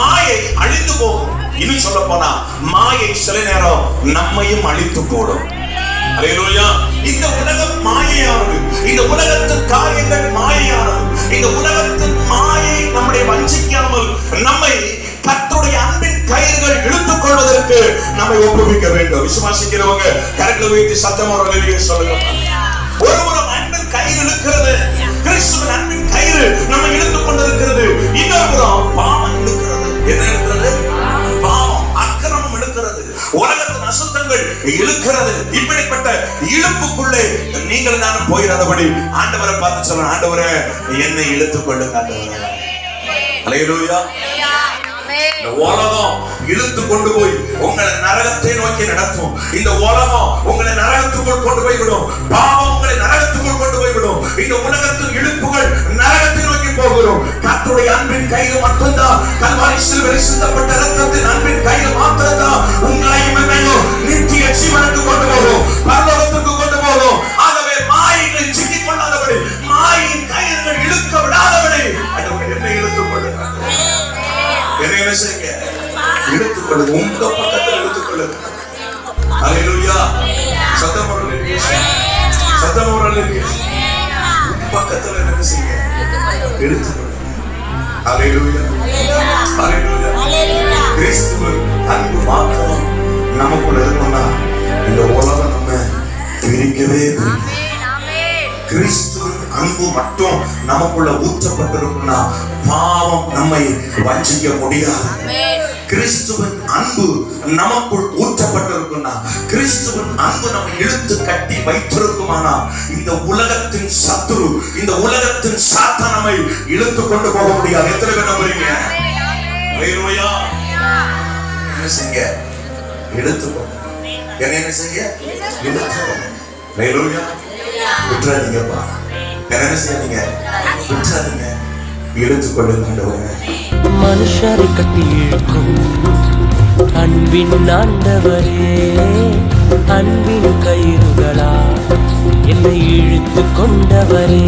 மாயை அழிந்து போகும். இன்னும் சொல்ல போனா மாயை சில நேரம் நம்மையும் அழித்து போடும். இந்த உலகம் மாயையானது. இந்த உலகத்தின் காரியங்கள் மாயையானது. இந்த உலகத்தின் மாயை நம்முடைய வஞ்சிக்காமல் நம்மை கத்துடைய அன்பின் கயிறுகள் இழுத்துக் கொள்வதற்கு நம்மை ஒப்புவிக்க வேண்டும். விசுவாசிக்கிறவங்க கரங்களை வைத்து சத்தமாக ஒரு சொல்லுங்க. ஒருபுறம் அன்பின் கயிறு இழுக்கிறது. உலகத்தின் அசுத்தங்கள் இழுக்கிறது. இப்படிப்பட்ட இழுப்புக்குள்ளே நீங்கள் நானும் போயிடாதபடி ஆண்டவரை பார்த்து சொல்ல ஆண்டவரை என்னை இழுத்துக் கொள்ளுங்க ஆண்டவரே. அலையலூயா இந்த உலகம் இழுத்து கொண்டு போய் உங்களை நரகத்தை நோக்கி நடத்தும். இந்த உலகம் உங்களை நரகத்துக்குள் கொண்டு போய்விடும். பாவம் உங்களை நரகத்துக்குள் கொண்டு போய்விடும். இந்த உலகத்தின் இழுப்புகள் நரகத்தை நோக்கி போகிறோம். கத்துடைய அன்பின் கையில் மட்டும்தான். கல்வாரி சிலுவையில் சிந்தப்பட்ட என்ன செய்யுங்க இழுத்துக் கொள்ளுங்க உங்க பக்கத்துல இழுத்துக் கொள்ளுங்க அல்லேலூயா சத்தம் போடுங்க சத்தம் பக்கத்துல என்ன செய்யுங்க இழுத்துக் கொள்ளுங்க அல்லேலூயா அல்லேலூயா கிறிஸ்துவின் அன்பு மாத்திரம் நமக்குள்ள இருக்கும்னா இந்த உலகம் நம்ம பிரிக்கவே பிரிக்க கிறிஸ்துவின் அன்பு மட்டும் நமக்குள்ள ஊற்றப்பட்டிருக்குன்னா பாவம் நம்மை வஞ்சிக்க முடியாது. கிறிஸ்துவின் அன்பு நமக்குள் ஊற்றப்பட்டிருக்குன்னா கிறிஸ்துவின் அன்பு நம்ம இழுத்து கட்டி வைத்திருக்குமானா இந்த உலகத்தின் சத்துரு இந்த உலகத்தின் சாத்தா நம்மை இழுத்து கொண்டு போக முடியாது. எத்தனை பேர் நம்புறீங்க. என்ன செய்ய இழுத்துக்கோ என்ன என்ன செய்ய இழுத்துக்கோ ஹalleluya. விட்டுறாதீங்கப்பா வேற செய்யாதீங்க விட்டுறாதீங்க. இழுத்துக்கொள்ளுங்க ஆண்டவரே மனுஷரை கட்டி இழுக்கும். அன்பின் ஆண்டவரே அன்பின் கயிறுகளா என்னை இழுத்து கொண்டவரே